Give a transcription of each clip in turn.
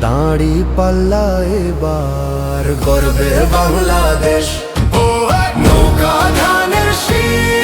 দাঁড়ি পাল্লা এবার গর্বে বাংলাদেশ। নৌকা ধানের শীষ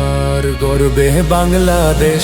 গর্বে বাংলাদেশ।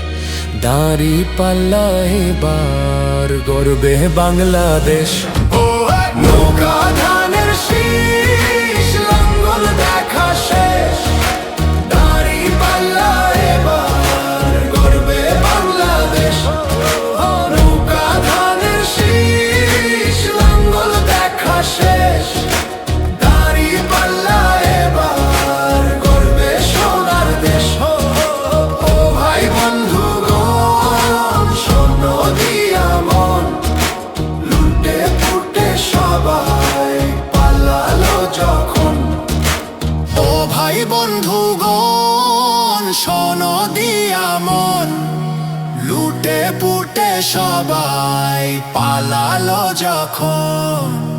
দাঁড়ি পাল্লা এবার গর্বে বাংলাদেশ। নৌকা ধানের শীষ সবাই পালালো যখন। ও ভাই বন্ধুগণ শোনো দিয়া মন। লুটে পুটে সবাই পালালো যখন।